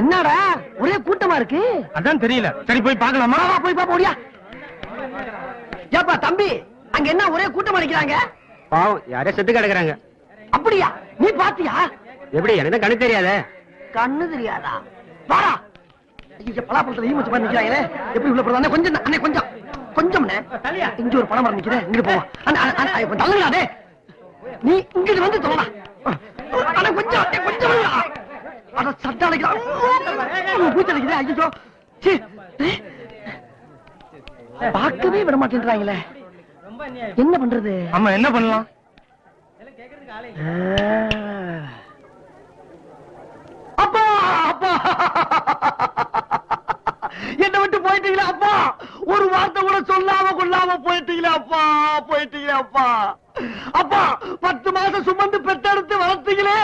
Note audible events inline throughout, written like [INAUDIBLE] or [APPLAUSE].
என்னடா? ஒரே கூட்டமா இருக்கு? அதான் தெரியல. சரி போய் வா, போய் பாப்போம் ஓடியா ஏப்பா தம்பி அங்க என்ன ஒரே கூட்டமா நிக்கிறாங்க? பாவம் யாரோ செத்து கிடக்குறாங்க. அப்படியா? நீ பாத்தியா? எப்படி எனக்கு கணக்கு தெரியாத? கண்ணு தெரியாதா? வாடா. பலாப்பழத்துல ஈ வச்சு பண்ணி நிக்கிறாங்களே. எப்படி உள்ள போறானே கொஞ்சம் அண்ணே கொஞ்சம். கொஞ்சம் இங்க ஒரு பணம் மரம் நிக்கிறேன் இங்க போவா. அண்ணா அண்ணா, அண்ணா இப்ப தள்ளுடா டேய் நீ இங்க வந்து சொல்லலாம் அண்ணா கொஞ்சம் அண்ணே, கொஞ்சம் விடுடா. அட சட்டை அடைக்கிறான் பூச்சி அடைக்குதே ஐயோ. சீ டேய். பார்க்கவே விட மாட்டேன்றாங்களே. என்ன பண்றது? ஆமா என்ன பண்ணலாம்? அப்பா அப்பா. போயிட்டீங்களா அப்பா? ஒரு வார்த்தை கூட சொல்லாம கொள்ளாம போயிட்டீங்களா அப்பா போயிட்டீங்களா அப்பா. அப்பா பத்து மாசம் சுமந்து பெத்தெடுத்து வளர்த்தீங்களே.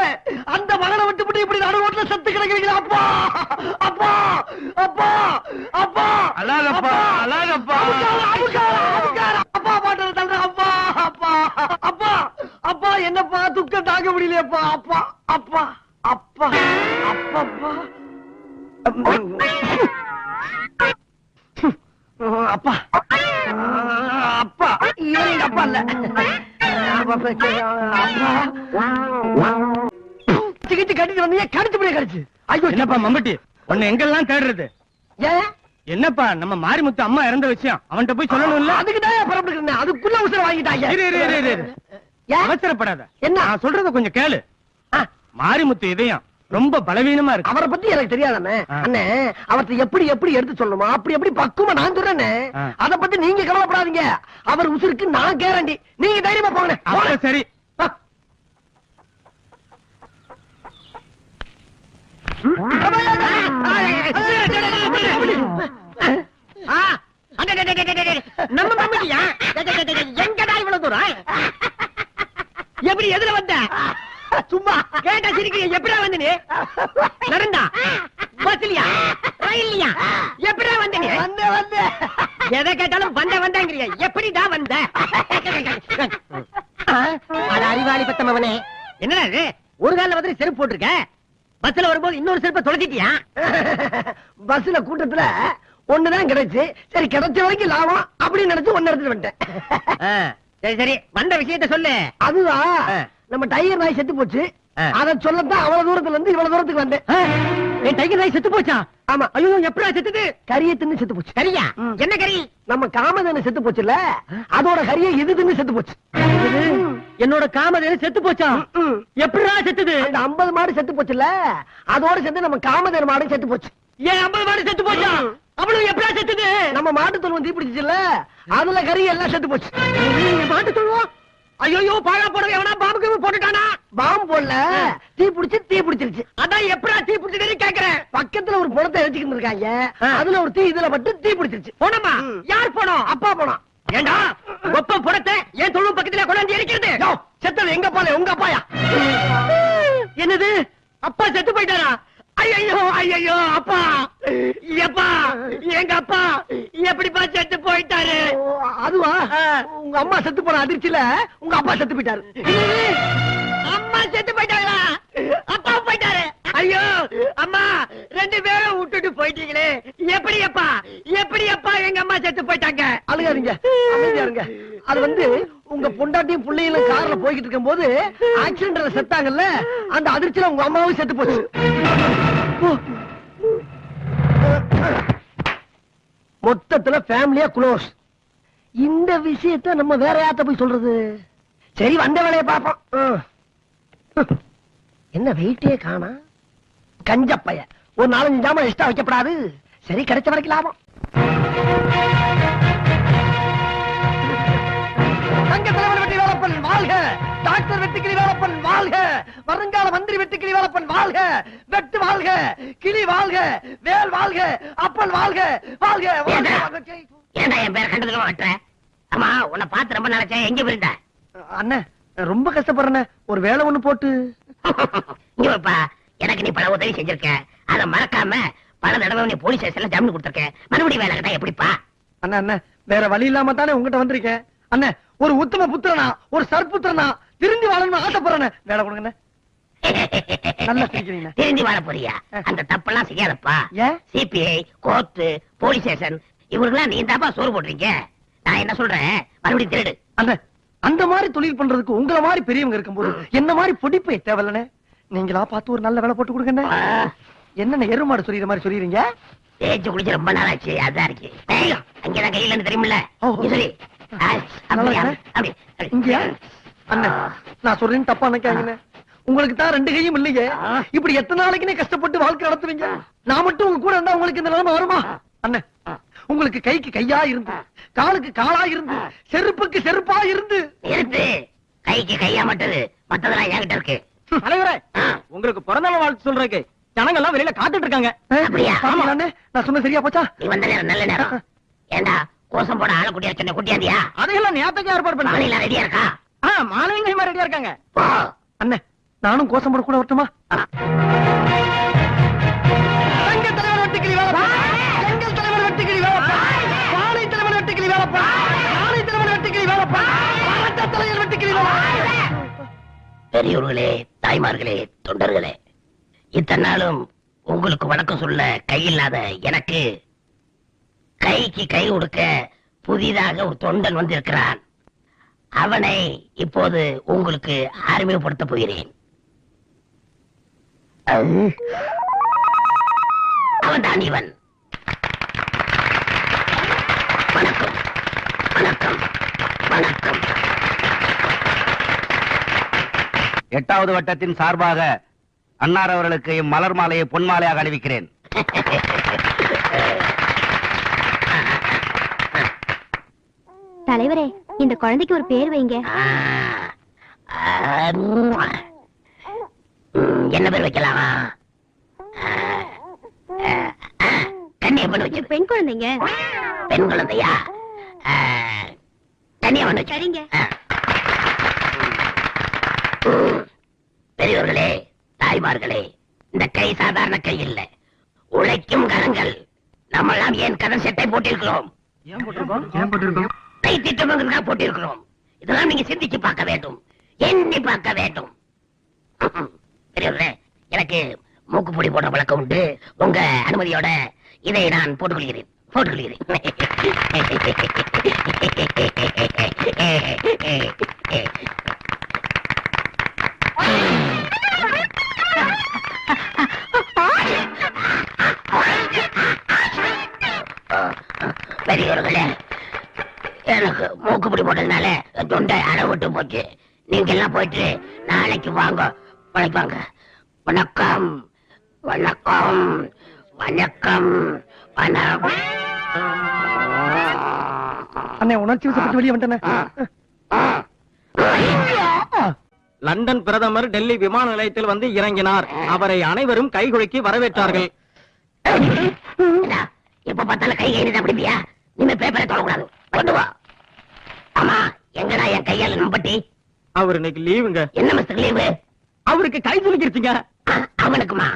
அந்த மகனை விட்டு விட்டு இப்படி நடுவோட்ல செத்து கிடக்கிறீங்களா அப்பா. அப்பா அப்பா அப்பா. அழாதப்பா, அழாதப்பா. அப்பா பாட்டு தள்ளுற அப்பா அப்பா. அப்பா அப்பா என்னப்பா துக்கம் தாங்க முடியலையப்பா. அப்பா அப்பா அப்பா அப்பப்பா அப்பா. அப்பா. இவன் எங்க அப்பா இல்ல. சிகிச்சை கட்டிட்டு வந்தீங்க கடிச்சு போய் கடிச்சு. ஐயோ. என்னப்பா மம்பட்டி? உன்னை எங்கெல்லாம் தேடுறது? என்னப்பா நம்ம மாரிமுத்து அம்மா இறந்த விஷயம். அவன்கிட்ட போய் சொல்லணும்ல? அதுக்கு தான் பரப்பிட்டு அதுக்குள்ள உசுர வாங்கிட்டாங்க? அவசரப்படாத. என்ன? நான் சொல்றத கொஞ்சம் கேளு. மாரிமுத்து இதயம். ரொம்ப பலவீனமா இருக்கு. அவரை பத்தி எனக்கு தெரியாதானே. அண்ணே அவர்ட்ட எப்படி எப்படி எடுத்து சொல்லணுமா அப்படி எப்படி பக்குவமா நான் சொல்றேனே. அத பத்தி நீங்க கவலைப்படாதீங்க. அவர் உசுருக்கு நான் கேரண்டி. நீங்க தைரியமா போங்க. சரி. நம்ம எங்கடா இவ்வளவு தூரம்? எப்படி எதுல வந்த? சும்மா. கேட்டா சிரிக்கிறீங்க எப்படிடா வந்த நீ நடந்தா பஸ்லயா? ரயில்லையா? எப்படிடா வந்த நீ வந்த வந்த. எதை கேட்டாலும் வந்த வந்தங்கிறிய. எப்படிடா வந்த? அட அறிவாளி பத்தமவனே. என்னடா இது? ஒரு கால்ல வந்து செருப்பு போட்டிருக்க? பஸ்ல வரும்போது இன்னொரு செருப்பை தொலைச்சிட்டியா பஸ்ல கூட்டத்துல ஒண்ணுதான் கிடைச்சு. சரி கிடைச்ச வரைக்கும் லாபம். அப்படின்னு நினைச்சு ஒன்னு எடுத்துட்டு வந்துட்டேன். சரி சரி. வந்த விஷயத்த சொல்லு. அதுதான் நம்ம டைகர் நாய் செத்து போச்சு. அத சொல்லத்தான் அவ்வளவு தூரத்துல இருந்து இவ்வளவு தூரத்துக்கு வந்தேன். என் டைகர் நாய் செத்து போச்சா? ஆமா. ஐயோ எப்படா செத்துது? கரிய தின்னு செத்து போச்சு. கரியா? என்ன கறி நம்ம காமதேனு செத்து போச்சுல அதோட கரிய இது தின்னு செத்து போச்சு. என்னோட காமதேனு செத்து போச்சா? எப்படிடா செத்துது? அந்த 50 மாடு செத்து போச்சுல அதோட சேர்ந்து நம்ம காமதேனு மாடு செத்து போச்சு. ஏன் 50 மாடு செத்து போச்சா? அவ்வளவு எப்படா செத்துது? நம்ம மாட்டு தொழுவம் தீப்பிடிச்சுல அதுல கறி எல்லாம் செத்து போச்சு. மாட்டு தொழுவம்? ஐயோ பாழா போடவே எவனா பாம்புக்கு போட்டுட்டானா? பாம்பு போடல. தீ பிடிச்சு தீ பிடிச்சிருச்சு. அதான் எப்படா தீ பிடிச்சதுன்னு கேக்குறேன். பக்கத்துல ஒரு புணத்தை வச்சுக்கிட்டு இருக்காங்க. அதுல ஒரு தீ இதுல பட்டு தீ பிடிச்சிருச்சு. போனமா? யார் போனோம் அப்பா போனோம் ஏண்டா? ஒப்ப புடத்தை என் தொழு பக்கத்துல கொண்டாந்து இருக்கிறது செத்தது எங்க பால? உங்க அப்பாயா? என்னது? அப்பா செத்து போயிட்டாரா? ஐயோ ஐயோ அப்பா. எப்பா எங்க அப்பா எப்படிப்பா செத்து போயிட்டாரு? அதுவா? உங்க அம்மா செத்து போன அதிர்ச்சியில உங்க அப்பா செத்து போயிட்டாரு. அம்மா செத்து போயிட்டாங்களா? அப்பா போயிட்டாரு. ஐயோ அம்மா ரெண்டு பேரும் விட்டுட்டு போயிட்டீங்களே. எப்படி அப்பா? எப்படி அப்பா எங்க அம்மா செத்து போயிட்டாங்க? அழுகாதீங்க. இருங்க. அது வந்து உங்க பொண்டாட்டியும் பிள்ளைகளும் கார்ல போய்கிட்டு இருக்கும் போது ஆக்சிடென்ட்ல செத்தாங்கல்ல அந்த அதிர்ச்சியில உங்க அம்மாவும் செத்து போச்சு. மொத்தத்துல ஃபேமிலியா குளோஸ் இந்த விஷயத்த நம்ம வேற யார்ட்ட போய் சொல்றது? சரி வந்த வேலையை பார்ப்போம். என்ன வெயிட்டே காணா? கஞ்சப்பைய. ஒரு நாலஞ்சு ஜாமான் எக்ஸ்ட்ரா வைக்கப்படாது. சரி கிடைச்ச வரைக்கும் லாபம். தங்க தலைவர் வெட்டி வேலப்பன் வாழ்க. டாக்டர் வெட்டுக்கிளி வேலப்பன் வாழ்க. வருங்கால மந்திரி வெட்டுக்கிளி வேலப்பன் வாழ்க. வெட்டு வாழ்க கிளி வாழ்க வேல் வாழ்க அப்பன் வாழ்க வாழ்க. ஏன்டா என் பேர் கண்டதுல மாட்ட ஆமா உன்னை பார்த்து ரொம்ப நினைச்சேன் எங்க போயிருந்த? அண்ணன் ரொம்ப கஷ்டப்படுறேன் ஒரு வேலை ஒண்ணு போட்டு. இங்க வாப்பா. எனக்கு நீ பல உதவி செஞ்சிருக்க. அத மறக்காம பல தடவை நீ போலீஸ் ஸ்டேஷன்ல ஜாமீன் கொடுத்திருக்க. மறுபடியும் வேலை கேட்டா எப்படிப்பா? அண்ணா அண்ணன் வேற வழி இல்லாம தானே உங்ககிட்ட வந்திருக்கேன். அண்ணன் ஒரு உத்தம புத்திரனா ஒரு சற்புத்திரனா திருந்தி வாழணும்னு ஆசைப்படுறேன் வேலை கொடுங்க நல்லா சிரிக்கிறீங்க திரும்பி வாழ போறியா? அந்த தப்பெல்லாம் செய்யாதப்பா. சிபிஐ கோர்ட்டு போலீஸ் ஸ்டேஷன் இவருக்கெல்லாம் நீ தாப்பா சோறு போடுறீங்க. நான் என்ன சொல்றேன்? மறுபடியும் திருடு. அந்த அந்த மாதிரி தொழில் பண்றதுக்கு உங்கள மாதிரி பெரியவங்க இருக்கும்போது என்ன மாதிரி பொடிப்பை தேவையில்லனே நீங்களா பார்த்து ஒரு நல்ல வேலை போட்டு கொடுங்கண்ணே. ஆ, என்னென்ன எருமாடு சொல்லிடுற மாதிரி சொல்லிடுறீங்க தேய்ச்சு குடிச்சு ரொம்ப நாள் ஆச்சு அதான் இருக்கு. அங்கதான் கையில தெரியுமில்ல. ஓ. நான் சொல்றேன் தப்பா நினைக்காதீங்கண்ணே. உங்களுக்கு தான் ரெண்டு கையும் இல்லையே? இப்படி எத்தனை நாளைக்குனே கஷ்டப்பட்டு வாழ்க்கை நடத்துவீங்க நான் மட்டும் உங்க கூட இருந்தா உங்களுக்கு இந்த நிலைமை வருமா? அண்ணன் உங்களுக்கு கைக்கு கையா இருந்து காலுக்கு காலா இருந்து செருப்புக்கு செருப்பா இருந்து. நிறுத்து கைக்கு கையா மட்டது மத்ததெல்லாம் என்கிட்ட இருக்கு. தலைவரே உங்களுக்கு பிறந்த நாள் வாழ்த்து சொல்றதுக்கு ஜனங்க எல்லாம் வெளியில காத்துட்டு இருக்காங்க? நான் சொன்ன சரியா போச்சா? நீ வந்த நேரம் நல்ல நேரம். ஏண்டா? கோசம் போட ஆள குட்டியா சொன்ன குட்டியாந்தியா அதையெல்லாம் நேரத்துக்கு ஏற்பாடு பண்ணுங்க மாலையெல்லாம் ரெடியா இருக்கா? ஆ மாணவிங்க ரெடியா இருக்காங்க. அண்ணே நானும் கோசம் போட கூட வரட்டுமா? ஆ. சங்க தலைவர் வெட்டுக்கிளி வேலைப்பா எங்கள் தலைவர் வெட்டுக்கிளி வேலைப்பா பானை தலைவர் வெட்டுக்கிளி வேலைப்பா பானை தலைவர் வெட்டுக்கிளி வேலைப்பா பாரட்ட தலைவர் வெட்டுக்கிளி வேலைப்பா பெரியவர்களே தாய்மார்களே தொண்டர்களே இத்தனை நாளும் உங்களுக்கு வணக்கம் சொல்ல கையில்லாத எனக்கு கைக்கு கை கொடுக்க புதிதாக ஒரு தொண்டன் வந்திருக்கிறான். அவனை இப்போது உங்களுக்கு அறிமுகப்படுத்த போகிறேன். அவன் தான் இவன். வணக்கம். வணக்கம். வணக்கம். எட்டாவது வட்டத்தின் சார்பாக அன்னார் அவர்களுக்கு மலர் மாலையை பொன் மாலையாக அணிவிக்கிறேன். [LAUGHS] தலைவரே இந்த குழந்தைக்கு ஒரு பேர் வைங்க. என்ன பேர் வைக்கலாமா? பெண் குழந்தைங்க. பெண் குழந்தையா? வச்சது சரிங்க. பெரியவர்களே தாய்மார்களே இந்த கை சாதாரண கை இல்ல. உழைக்கும் கரங்கள். நம்மெல்லாம் ஏன் கடன் செட்டை போட்டிருக்கிறோம்? ஏன் போட்டிருக்கோம்? ஏன் போட்டிருக்கோம்? கை திட்டமாக போட்டிருக்கிறோம். இதெல்லாம் நீங்க சிந்திச்சு பார்க்க வேண்டும். எண்ணி பார்க்க வேண்டும். எனக்கு எனக்கு மூக்குப்பொடி போடுற பழக்கம் உண்டு. உங்க அனுமதியோட இதை நான் போட்டுக்கொள்கிறேன். போட்டுக்கொள்கிறேன். [LAUGHS] பெரியவர்களே மூக்குப்பிடி போட்டதுனால தொண்டை அரை விட்டு போச்சு. நீங்க எல்லாம் போயிட்டு நாளைக்கு வாங்க. வாங்க. வணக்கம். வணக்கம். வணக்கம். வணக்கம். அண்ணே உணர்ச்சி வசப்பட்டு வெளியே வந்துட்டேனே. லண்டன் பிரதமர் டெல்லி விமான நிலையத்தில் வந்து இறங்கினார். அவரை அனைவரும் கைகுலுக்கி வரவேற்றார்கள். எப்ப பார்த்தாலும் கை கைது அப்படியா நீங்க பேப்பரை தொடக்கூடாது கொண்டு வா. ஆமா எங்கடா என் கையால நம்பட்டி? அவர் இன்னைக்கு லீவுங்க. என்ன மிஸ்டர் லீவு? அவருக்கு கை துணிக்கிருச்சுங்க அவனுக்குமா?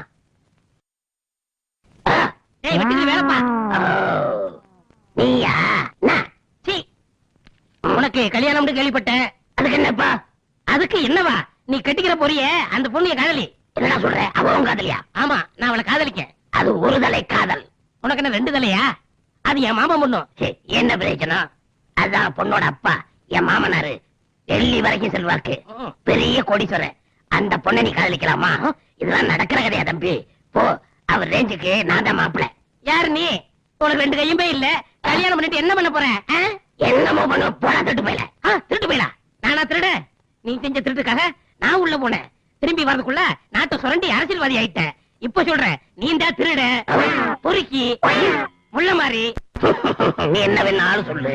நீயா. உனக்கு கல்யாணம்னு கேள்விப்பட்டேன். அதுக்கு என்னப்பா? அதுக்கு என்னவா? நீ கட்டிக்கிற பொரிய அந்த பொண்ணிய காதலி. என்னடா சொல்ற? அவ உன் காதலியா? ஆமா நான் அவளை காதலிக்கேன். அது ஒரு தலை காதல். உனக்கு என்ன ரெண்டு தலையா? அது என் மாமா பொண்ணும் என்ன பிரயோஜனம்? அதான் பொண்ணோட அப்பா. என் மாமனாரு டெல்லி வரைக்கும் செல்வாக்கு. பெரிய கோடீஸ்வரன் அந்த பொண்ணை நீ காதலிக்கலாமா? இதெல்லாம் நடக்கிற கதையா தம்பி. போ அவர் ரேஞ்சுக்கு நான் தான் மாப்பிள்ள யாரு நீ? உனக்கு ரெண்டு கையுமே இல்ல. கல்யாணம் பண்ணிட்டு என்ன பண்ண போற? என்னமோ பண்ண போனா திருட்டு போயில. திருட்டு போயிடா நானா திருட? நீ செஞ்ச திருட்டுக்காக நான் உள்ள போனேன். திரும்பி வரதுக்குள்ள நாட்டை சுரண்டி அரசியல்வாதி ஆயிட்டேன் இப்ப சொல்றேன் நீ தான் திருட. பொறுக்கி. முள்ள மாதிரி நீ என்ன வேணாலும் சொல்லு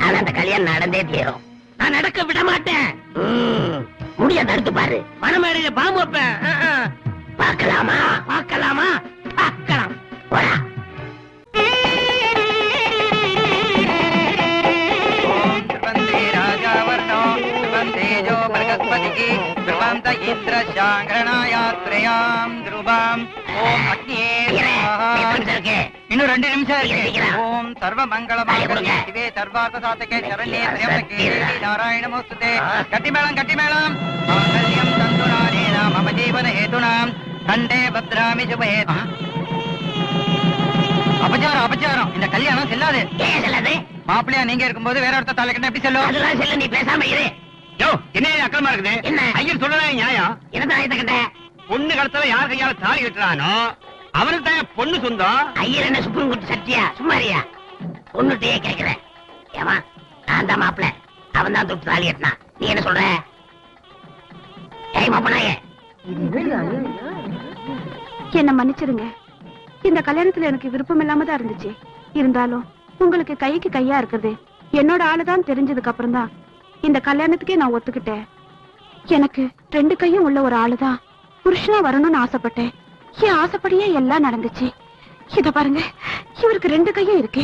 ஆனா அந்த கல்யாணம் நடந்தே தீரும் நான் நடக்க விட மாட்டேன் ம், முடிய தடுத்து பாரு மனமேடையில பாம்பு வைப்பேன் ஆ, ஆ. பார்க்கலாமா பார்க்கலாமா பார்க்கலாம் போடா वन्दे राजावर्णो वन्देजो बृहस्पतिः कृपा சாந்த இந்திர சாங்கரணாயாத்ரயாம் துருவாம் ஓம் அக்னியே ஐயரே, ஸ்வாஹா. எத்தனை நிமிஷம் இருக்கு? இன்னும் ரெண்டு நிமிஷம் சீக்கிரம், இருக்கு சீக்கிரம். ஓம் சர்வ மங்கள ஐயா, கொடுங்க. சிவே சர்வார்த்த சாத்தகே சரண்யே சத்தியம், திரியம்பகே சத்தியம். தேவி நாராயணமோஸ்துதே ஆ. கட்டிமேளம் கட்டிமேளம் மாங்கல்யம் தந்துநானேன மம ஜீவன ஹேதுனாம் கண்டே பத்ராமி சுபஹேது அபச்சாரம் அபச்சாரம் இந்த கல்யாணம் செல்லாது ஏன் செல்லாது மாப்பிள்ளையா நீங்க இருக்கும்போது வேற ஒருத்தர் தலைக்கணும் எப்படி செல்லும் அதெல்லாம் செல்ல நீ பேசாம இரு யோ என்ன அக்கமா இருக்குது? என்ன? ஐயர் சொல்றதா நியாயம்? என்னதான் ஆயத்த கண்ட பொண்ணு கழுத்துல யார் கையால தாலி கட்டுறானோ அவனுக்கு தான் பொண்ணு சொந்தம். ஐயர் என்ன சுப்ரீம் கோர்ட் சட்டியா சும்மாரியா பொண்ணுகிட்டயே கேக்குறேன் ஏமா நான் தான் மாப்பிள. அவன் தான் தொட்டு தாலி கட்டினான். நீ என்ன சொல்ற? ஏய் மாப்பிளையே என்ன மன்னிச்சிடுங்க இந்த கல்யாணத்துல எனக்கு விருப்பம் இல்லாம தான் இருந்துச்சு. இருந்தாலும் உங்களுக்கு கைக்கு கையா இருக்கிறது என்னோட ஆளுதான் தெரிஞ்சதுக்கு அப்புறம் தான் இந்த கல்யாணத்துக்கே நான் ஒத்துக்கிட்டேன். எனக்கு ரெண்டு கையும் உள்ள ஒரு ஆளுதான் புருஷனா வரணும்னு ஆசைப்பட்டேன். என் ஆசைப்படியே எல்லாம் நடந்துச்சு. இத பாருங்க இவருக்கு ரெண்டு கையும் இருக்கு.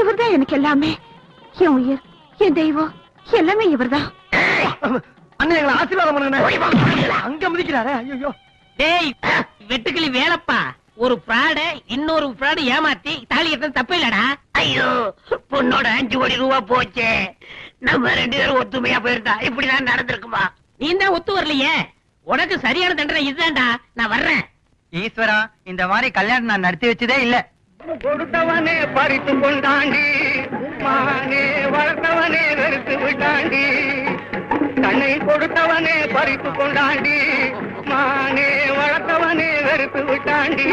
இவர்தான் எனக்கு எல்லாமே. என் உயிர் என் தெய்வம் எல்லாமே இவர்தான். அண்ணன் எங்களை ஆசீர்வாதம் பண்ணுங்க. அங்க மிதிக்கிறாரே ஐயோ டேய் வெட்டுக்கிளி வேலப்பா. ஒரு பிராட இன்னொரு பிராடு ஏமாத்தி தாலி கட்டது தப்பு இல்லடா? ஐயோ பொண்ணோட அஞ்சு கோடி ரூபா போச்சே. நம்ம ரெண்டு பேரும் ஒத்துமையா போயிருந்தா இப்படிதான் நடந்திருக்குமா? நீ தான் ஒத்து வரலையே. உனக்கு சரியான தண்டனை இதுதான்டா. நான் வர்றேன். ஈஸ்வரா இந்த மாதிரி கல்யாணம் நான் நடத்தி வச்சதே இல்ல. கொடுத்தவனே பறித்து கொண்டாண்டி. மானே வளர்த்தவனே வெறுத்து விட்டாண்டி. கண்ணை கொடுத்தவனே பறித்து கொண்டாண்டி. மானே வளர்த்தவனே வெறுத்து விட்டாண்டி.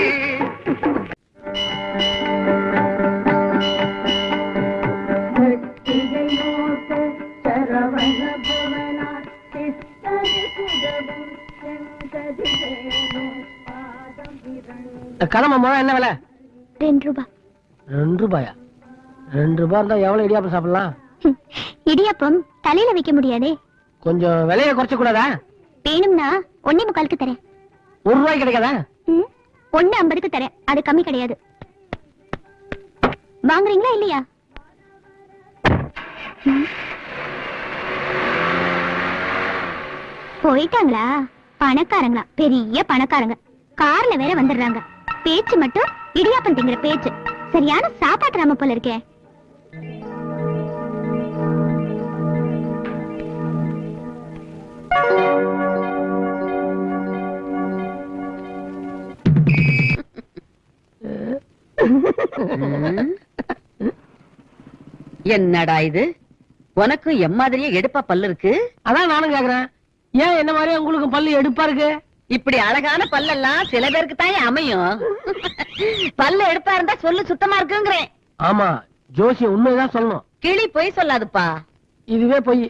கிளம்ப முதல்ல என்ன விலை? ரெண்டு ரூபாய் ரெண்டு ரூபாயா? ரெண்டு ரூபாய் இருந்தா எவ்வளவு இடியாப்பம் சாப்பிடலாம்? இடியப்பம் தலையில வைக்க முடியாதே. கொஞ்சம் விலையை குறைச்ச கூடாதா? வேணும்னா ஒன்னே முக்காலுக்கு தரேன். ஒரு ரூபாய் கிடைக்காதா? ஒண்ணு ஐம்பதுக்கு தரேன். அது கம்மி கிடையாது. வாங்குறீங்களா இல்லையா. போயிட்டாங்களா? பணக்காரங்களா? பெரிய பணக்காரங்க. கார்ல வேற வந்துடுறாங்க. பேச்சு மட்டும் இடியாப்பம் திங்கிற பேச்சு. சரியான சாப்பாட்டு ராம போல இருக்கே. என்னடா இது? உனக்கும் எம்மாதிரியே எடுப்பா பல்லு இருக்கு? அதான் நானும் கேக்குறேன். ஏன் என்ன மாதிரி உங்களுக்கு பல்லு எடுப்பா இருக்கு? இப்படி அழகான பல்லெல்லாம் சில பேருக்கு தான் அமையும். பல்லு எடுப்பா இருந்தா சொல்லு சுத்தமா இருக்குங்கிறேன். ஆமா ஜோசியம் உண்மைதான் சொல்லணும். கிளி பொய் சொல்லாதுப்பா. இதுவே போய்.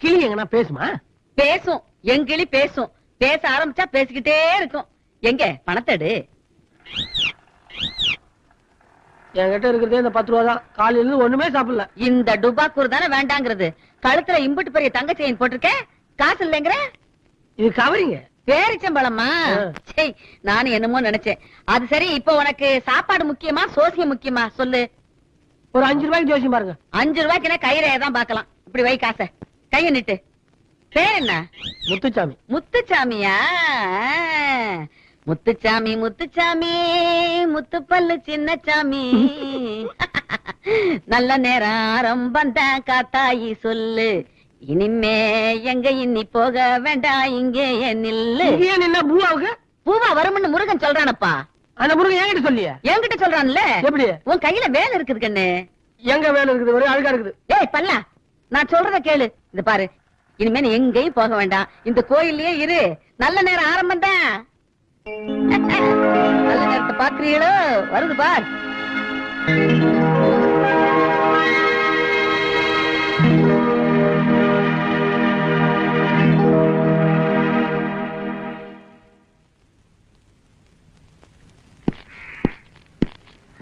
கிளி எங்கனா பேசுமா? பேசும். என் கிளி பேசும். பேச ஆரம்பிச்சா பேசிக்கிட்டே இருக்கும். எங்க? பணத்தடு என்கிட்ட இருக்கிறதே இந்த பத்து ரூபா தான். காலையில இருந்து ஒண்ணுமே சாப்பிடல. இந்த டுபாக்கூர் தானே வேண்டாங்கிறது. கழுத்துல இம்புட்டு பெரிய தங்க செயின் போட்டிருக்க. காசு இல்லைங்கிற? இது கவரிங்க. பேரிச்சம்பழமா ஆ. சே நானும் என்னமோ நினைச்சேன். அது சரி இப்போ உனக்கு சாப்பாடு முக்கியமா சோசியம் முக்கியமா? சொல்லு. ஒரு அஞ்சு ரூபாய்க்கு ஜோசியம் பாருங்க. அஞ்சு ரூபாய்க்குனா கையில தான் பார்க்கலாம். இப்படி வை காசை. கைய நிட்டு. பேர் என்ன? முத்துச்சாமி. முத்துச்சாமியா? முத்துச்சாமி முத்துச்சாமி. முத்துப்பல்லு சின்னச்சாமி [LAUGHS] நல்ல நேரம் தான் காத்தாயி சொல்லு. இனிமே எங்க இன்னி போக வேண்டாம் இங்கே நில்லு இங்கேயே நின்னா பூவாவுக்கு? பூவா வரும்னு முருகன் சொல்றானப்பா. அந்த முருகன் என்கிட்ட சொல்லிய. என்கிட்ட சொல்றான்ல? எப்படி? உன் கையில வேலை இருக்குது கண்ணு. எங்க வேலை இருக்குது? ஒரே அழுக்கா இருக்குது. ஏய் பல்லா நான் சொல்றத கேளு. இந்த பாரு. இனிமே நீ எங்கேயும் போக வேண்டாம். இந்த கோயில்லயே இரு. நல்ல நேரம் ஆரம்பம் தான். [LAUGHS] நல்ல நேரத்தை பாக்குறீங்களோ வருது பார்.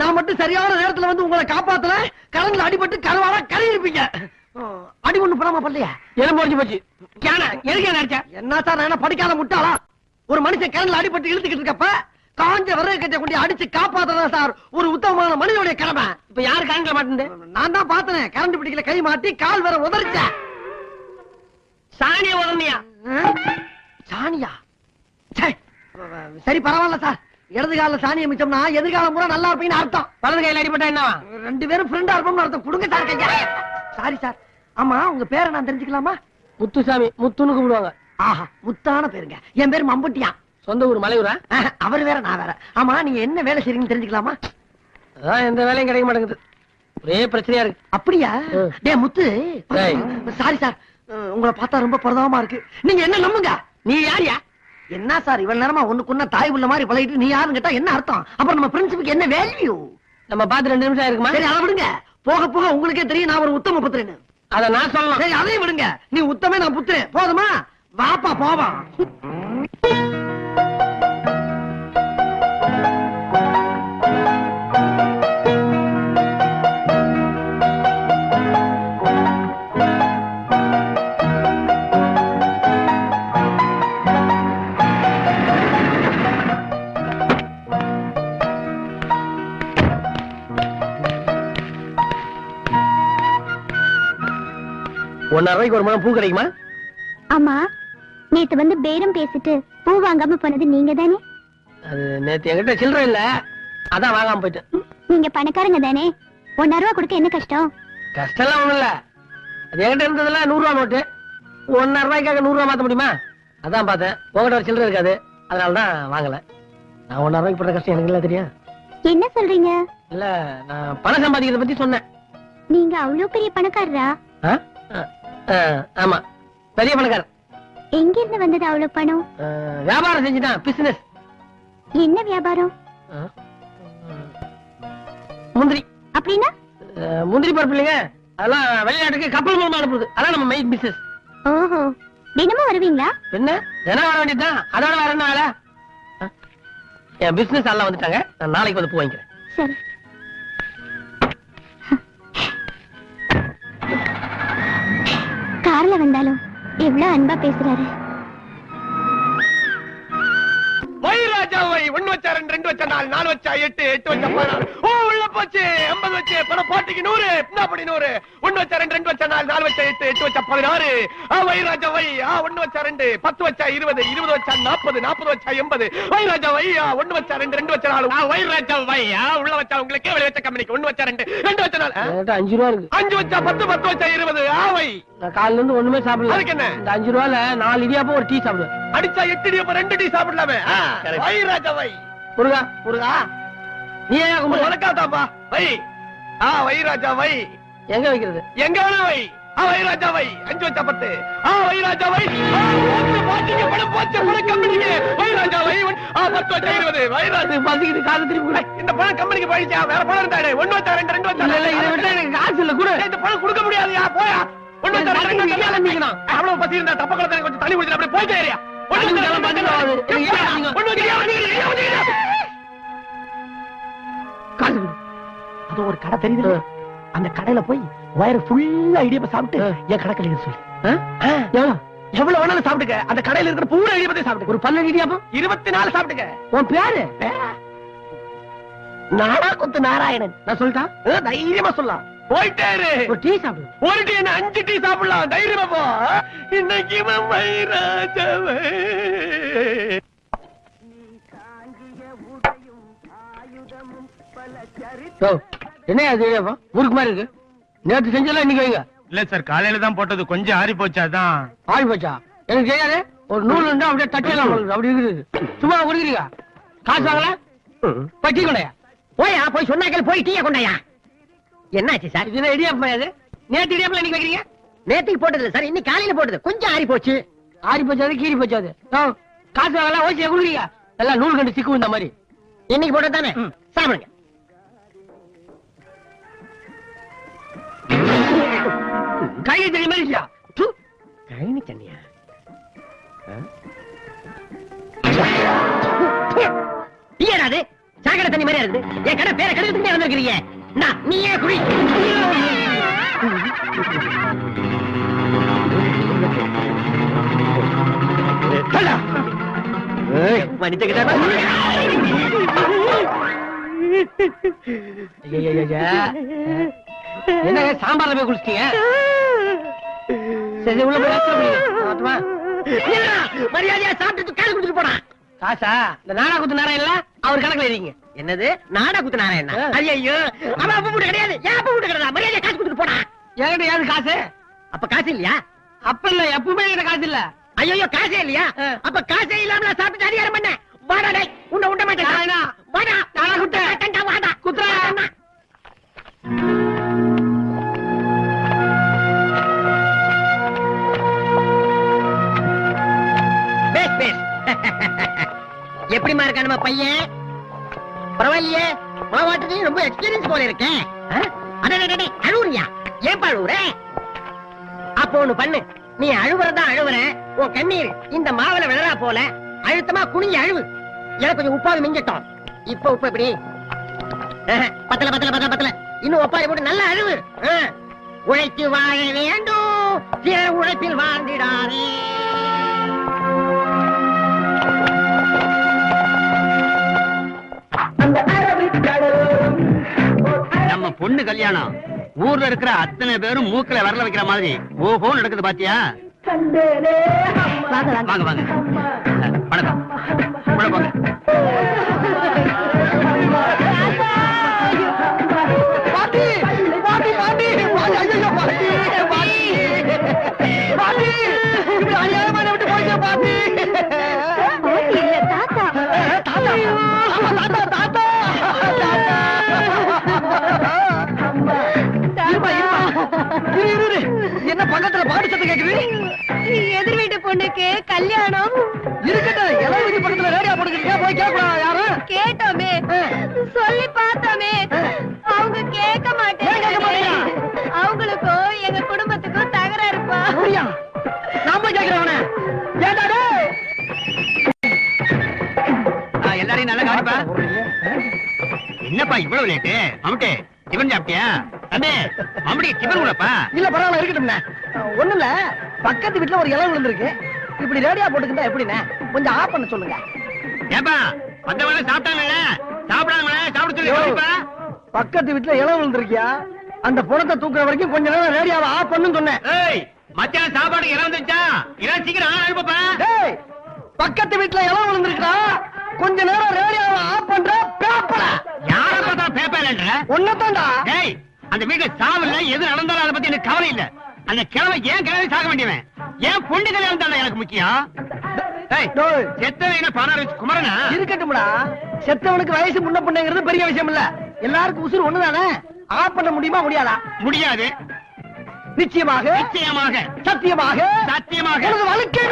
நான் மட்டும் சரியான நேரத்துல வந்து உங்களை காப்பாத்தல கரண்ட்ல அடிபட்டு கருவாடா கறி இருப்பீங்க அடி ஒண்ணு படாம பண்ணலையா எலும்பு உடைஞ்சு போச்சு. கேன எதுக்கு என்ன அடிச்ச? என்ன சார் நான் என்ன படிக்காத முட்டாளா? ஒரு மனுஷன் கரண்ட்ல அடிபட்டு இழுத்துக்கிட்டு இருக்கப்ப காஞ்ச விறகு கட்டை கொண்டு அடிச்சு காப்பாத்துறதா சார் ஒரு உத்தமமான மனிதனுடைய கடமை. இப்ப யாரு கரண்ட்ல மாட்டேன் நான் தான் பார்த்தனே கரண்ட் பிடிக்கல கை மாட்டி கால் வேற உதறிச்சேன் சாணிய உடனேயா சாணியா. சரி பரவாயில்ல சார். இடது கால சாணியை மிச்சம்னா எதிர்காலம் பூரா நல்லா இருப்பீங்கன்னு அர்த்தம். வலது கையில அடிபட்டா என்னவா ரெண்டு பேரும் ஃப்ரெண்டா இருப்போம்னு அர்த்தம். கொடுங்க சார் கையா. சாரி சார் ஆமா உங்க பேரை நான் தெரிஞ்சுக்கலாமா? முத்துசாமி முத்துன்னு கூப்பிடுவாங்க. ஆஹா முத்தான பேருங்க. என் பேர் மம்பட்டியா. சொந்த ஊர் மலையூரா? அவர் வேற நான் வேற. ஆமா நீங்க என்ன வேலை செய்றீங்கன்னு தெரிஞ்சுக்கலாமா? அதான் எந்த வேலையும் கிடைக்க மாட்டேங்குது. ஒரே பிரச்சனையா இருக்கு. அப்படியா. டே முத்து. சாரி சார் உங்களை பார்த்தா ரொம்ப பிரதாபமா இருக்கு. நீங்க என்ன நம்புங்க? நீ யாரியா? என்ன சார் இவ்வளவு நேரமா ஒண்ணுக்குன்னா தாய் உள்ள மாதிரி பழகிட்டு நீ யாருன்னு கேட்டா என்ன அர்த்தம்? அப்புறம் நம்ம பிரின்சிபுக்கு என்ன வேல்யூ நம்ம பார்த்து ரெண்டு நிமிஷம் இருக்குமா சரி அதை விடுங்க. போக போக உங்களுக்கே தெரியும் நான் ஒரு உத்தம புத்திரன்னு. அத நான் சொல்லலாம் சரி அதையும் விடுங்க. நீ உத்தமே நான் புத்திரன். போதுமா? வாப்பா போவா ஒன்னரை ரூபாய்க்கு ஒரு மணம் பூ கிடைக்குமா? ஆமா நேத்து வந்து பேரம் பேசிட்டு பூ வாங்காம போனது நீங்க தானே? அது நேத்து என்கிட்ட சில்லறை இல்ல. அதான் வாங்காம போயிட்டேன். நீங்க பணக்காரங்க தானே? ஒன்னாயிரம் ரூபா கொடுக்க என்ன கஷ்டம்? கஷ்டம்லாம் ஒண்ணும் இல்ல. அது என்கிட்ட இருந்ததுல நூறு ரூபா நோட்டு. ஒன்னரை ரூபாய்க்காக நூறு ரூபா மாத்த முடியுமா? அதான் பார்த்தேன். உங்ககிட்ட ஒரு சில்லறை இருக்காது. அதனால தான் வாங்கல. நான் ஒன்னரை ரூபாய்க்கு பண்ற கஷ்டம் எனக்கு இல்ல தெரியும் என்ன சொல்றீங்க? இல்ல நான் பணம் சம்பாதிக்கிறத பத்தி சொன்னேன். நீங்க அவ்வளவு பெரிய பணக்காரரா? ஆமா. பெரிய பணக்காரர் எங்க இருந்து வந்தது அவ்வளவு பணம்? வியாபாரம் செஞ்சுட்டான் பிசினஸ் என்ன வியாபாரம்? முந்திரி. அப்படின்னா? முந்திரி பருப்பு இல்லைங்க. அதெல்லாம் வெளிநாட்டுக்கு கப்பல் மூலமா அனுப்புறது. அதான் நம்ம மெயின் பிசினஸ் ஓஹோ. தினமும் வருவீங்களா? என்ன? தினம் வர வேண்டியதுதான். அதோட வேற என்ன வேலை? என் பிசினஸ் எல்லாம் வந்துட்டாங்க. நான் நாளைக்கு வந்து பூ வாங்கிக்கிறேன் சரி. கார்ல வந்தாலும் எவ்வளவு அன்பா பேசுறாரு. வச்சா நாலு வச்சா எட்டு எட்டு வச்சா பதினாறு. ஓ உள்ள போச்சு. எண்பது வச்சு பணம் பாட்டிக்கு நூறு என்ன அப்படி நூறு. ஒண்ணு வச்சா ரெண்டு ரெண்டு வச்சா நாலு நாலு வச்சா எட்டு எட்டு வச்சா பதினாறு. ஆ வை ராஜா வை. ஆ ஒண்ணு வச்சா ரெண்டு பத்து வச்சா இருபது இருபது வச்சா நாற்பது நாற்பது வச்சா எண்பது. வை ராஜா வை. ஆ ஒண்ணு வச்சா ரெண்டு ரெண்டு வச்சா நாலு. ஆ வை ராஜா வை. ஆ உள்ள வச்சா உங்களுக்கு வெளிய வச்சா கம்பெனிக்கு ஒண்ணு வச்சா ரெண்டு ரெண்டு வச்சா? என்கிட்ட அஞ்சு ரூபா இருக்கு. அஞ்சு வச்சா பத்து பத்து வச்சா இருபது. ஆ வை. நான் காலையில இருந்து ஒண்ணுமே சாப்பிடல. அதுக்கு என்ன? இந்த அஞ்சு ரூபால நாலு இடியாப்பம் ஒரு டீ சாப்பிடுவேன். அடிச்சா எட்டு டீ அப்ப ரெண்டு டீ சாப்பிடலாமே. வை ராஜா வை. முருகா முருகா. நீ ஏன்? வணக்காதாப்பா வை. ஆ வை ராஜா வை. எங்க வைக்கிறது? எங்க வேணா வை. ஆ வை ராஜா வை. அஞ்சு வச்சா பத்து. ஆ வை ராஜா வை. பாட்டிக்கு பணம் போச்சு, பணம் கம்பெனிக்கு. வை ராஜா வை. ஆ, பத்து வச்சா இருபது. வை ராஜா- பசிக்குது காசு திருப்பி. இந்த பணம் கம்பெனிக்கு போயிடுச்சா? வேற பணம் இருந்தாடே ஒண்ணு வச்சா ரெண்டு ரெண்டு வச்சா இல்ல இதை விட்டா எனக்கு காசு இல்ல. கூட. இந்த பணம் கொடுக்க முடியாதுயா போயா. ஒண்ணு வச்சா ரெண்டு வச்சா. அவ்வளவு பசி இருந்தா தப்ப குளத்துல கொஞ்சம் தண்ணி குடிச்சு அப்படியே போயிட்டே ஏரியா அது ஒரு கடை தெரியுது. அந்த கடையில போய் வயிறு ஃபுல்லா இடியப்ப சாப்பிட்டு என் கடை கழிவு சொல்லு? எவ்வளவு? வேணாலும் சாப்பிட்டுக்க. அந்த கடையில இருக்கிற பூரா இடியப்பத்தை சாப்பிட்டுக்க. ஒரு பன்னெண்டு இடியாப்பம்? இருபத்தி நாலு சாப்பிட்டுக்க. உன் பேரு. நாடா குத்து நாராயணன். நான் சொல்லிட்டா? ஆ, தைரியமா சொல்லலாம். போயிட்டே இரு. ஒரு டீ சாப்பிடு. ஒரு டீ என்ன அஞ்சு டீ சாப்பிடலாம். தைரியமா போ. இன்னைக்கு இவன் வைராஜவே. என்ன அது முறுக்கு மாதிரி இருக்கு. நேத்து செஞ்சல இன்னைக்கு வைங்க. இல்ல சார் காலையில தான் போட்டது. கொஞ்சம் ஆறி போச்சு எனக்கு தெரியாது. ஒரு நூல் இருந்தா அப்படியே தட்டியெல்லாம் அப்படி இருக்குது. சும்மா குடிக்கிறீங்க. காசு வாங்கல? போய் டீ கொண்டையா போயா போய் சொன்னாக்கள் போய் டீய கொண்டாயா என்னாச்சு சார் இது இடியாப்பம் அது நேத்து இடியாப்பம் இன்னைக்கு வைக்கிறீங்க நேத்துக்கு போட்டது சார் இன்னைக்கு காலையில போட்டது கொஞ்சம் ஆறி போச்சு ஆறி போச்சு அது கீறி போச்சு அது காசு வாங்கலாம் ஓசி எவ்வளோ எல்லாம் நூல் கண்டு சிக்கு இந்த மாதிரி இன்னைக்கு போட்டது தானே சாப்பிடுங்க கை தெரிய மாதிரியா கழனி தண்ணியா ஏறாது சாக்கடை தண்ணி மாதிரியா இருக்குது என் கடை பேரை கழுவுத்துக்கிட்டே வந்திருக்கிறீங்க நீயே குடி என்னங்க சாம்பார்ல போய் குளிச்சிட்டீங்க? சரி உள்ள மரியாதையா சாப்பிட்டு காசு கொடுத்துட்டு போடா காசா இந்த நாடா குத்து நேரம் இல்ல அவர் கணக்குல எழுதிங்க என்னது? நாடா குத்து நாராயணா. ஐயோ அவன் அப்ப வீட்டு கிடையாது. ஏன் அப்ப வீட்டு கிடையாது? மரியாதையா காசு கொடுத்துட்டு போடா. என்கிட்ட யாரு காசு? அப்ப காசு இல்லையா? அப்ப இல்ல எப்பவுமே என்கிட்ட காசு இல்ல. ஐயோ காசே இல்லையா. அப்ப காசே இல்லாம சாப்பிட்டு அதிகாரம் பண்ண வாடா டேய் உன்னை உண்ட மாட்டேன். வாடா. நானா குட்டேன்? மாட்டேன்டா, வாடா. குத்துறா. வாடா. எப்படிமா இருக்கா நம்ம பையன்? பரவாயில்லையே. மாவாட்டத்தையும் ரொம்ப எக்ஸ்பீரியன்ஸ் போல இருக்கேன் அடடடடே அழுவுறியா? ஏன் அழுவுற? அப்போ ஒண்ணு பண்ணு. நீ அழுவுறதா அழுவுற. உன் கண்ணீர் இந்த மாவுல விழறா போல. அழுத்தமா குனிஞ்சு அழுவு. எனக்கு கொஞ்சம் உப்பாவது மிஞ்சட்டும். இப்ப உப்பு எப்படி? பத்தல பத்தல பத்தல பத்தல. இன்னும் ஒப்பாரி போட்டு நல்லா அழுவு. உழைத்து வாழ வேண்டும். சில உழைப்பில் வாழ்ந்திடாதே. நம்ம பொண்ணு கல்யாணம். ஊர்ல இருக்கிற அத்தனை பேரும் மூக்குல வரல வைக்கிற மாதிரி. ஓஹோ நடக்குது பாத்தியா? வாங்க வாங்க. வணக்கம். எனக்கு கல்யாணம். கேட்டோமே. சொல்லி பார்த்தோமே. அவங்க கேட்க மாட்டேங்க அவங்களுக்கும் எங்க குடும்பத்துக்கும் தகரா இருப்பா. நாம எல்லாரையும் நல்லா கவனிப்பா. என்னப்பா இவ்வளவு லேட்டு அமட்டே சிவன் சாப்பிட்டியா? இல்ல பரவாயில்ல இருக்கட்டும் ஒண்ணு இல்ல பக்கத்து வீட்டுல ஒரு இலை விழுந்திருக்கு. இப்படி ரேடியா போட்டுக்கிட்டா எப்படிண்ணே? கொஞ்சம் ஆஃப் பண்ண சொல்லுங்க. ஏப்பா வந்தவங்க சாப்பிட்டாங்கல்ல? சாப்பிடாங்களே சாப்பிட சொல்லி பக்கத்து வீட்டுல இலை விழுந்திருக்கியா? அந்த புறத்தை தூக்குற வரைக்கும் கொஞ்ச நேரம் ரேடியோவை ஆஃப் பண்ணுன்னு சொன்னேன். ஏய் மத்தியானம் சாப்பாடு இடம் வந்துச்சா இடம் சீக்கிரம் ஆள் அனுப்பப்பா. டேய் பக்கத்து வீட்டுல இலை விழுந்திருக்கா கொஞ்ச நேரம் ரேடியோவை ஆஃப் பண்ற பேப்பர யார பார்த்தா பேப்பர்ன்ற ஒன்னதான்டா டேய் அந்த வீட்டுல சாவு இல்ல எது நடந்தாலும் அதை பத்தி எனக்கு கவலை இல்ல. அந்த கிழமை ஏன் கிழமை சாக வேண்டியவன்? ஏன் பொண்ணு கல்யாணம் தானே எனக்கு முக்கியம். செத்தவன் பணம் வச்சு குமரனா? இருக்கட்டும்டா. செத்தவனுக்கு வயசு முன்ன பிள்ளைங்கிறது பெரிய விஷயம் இல்ல. எல்லாருக்கும் உசுறு ஒண்ணுதானே? ஆஃப் பண்ண முடியுமா முடியாதா? முடியாது. நிச்சயமாக. நிச்சயமாக. சத்தியமாக. சத்தியமாக. வாழ்க்கை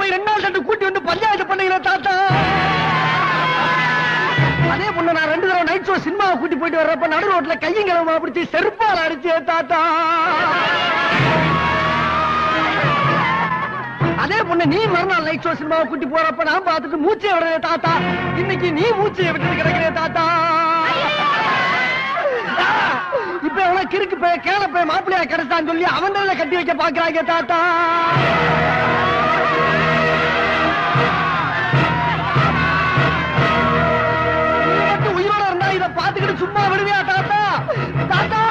போய் ரெண்டு நாள் சட்டு கூட்டி வந்து பஞ்சாயத்து பண்ணுகிற தாத்தா. அதே பொண்ணு நான் ரெண்டு தடவை நைட் ஷோ சினிமாவை கூட்டி போயிட்டு வர்றப்ப நடு ரோட்ல கையும் பிடிச்சி செருப்பால் அடிச்சே தாத்தா. அதே பொண்ணு நீ மறுநாள் நைட் ஷோ சினிமாவை கூட்டி போறப்ப நான் பார்த்துட்டு மூச்சையை விடுறே தாத்தா. இன்னைக்கு நீ மூச்சையை விட்டு கிடக்கிறே தாத்தா. இப்ப எவ்வளவு கிறுக்கு போய் கேள போய் மாப்பிள்ளையா கிடைச்சான்னு சொல்லி அவன் கட்டி வைக்க பாக்குறாங்க தாத்தா. சும்மா விடுவியா தாத்தா? தாத்தா!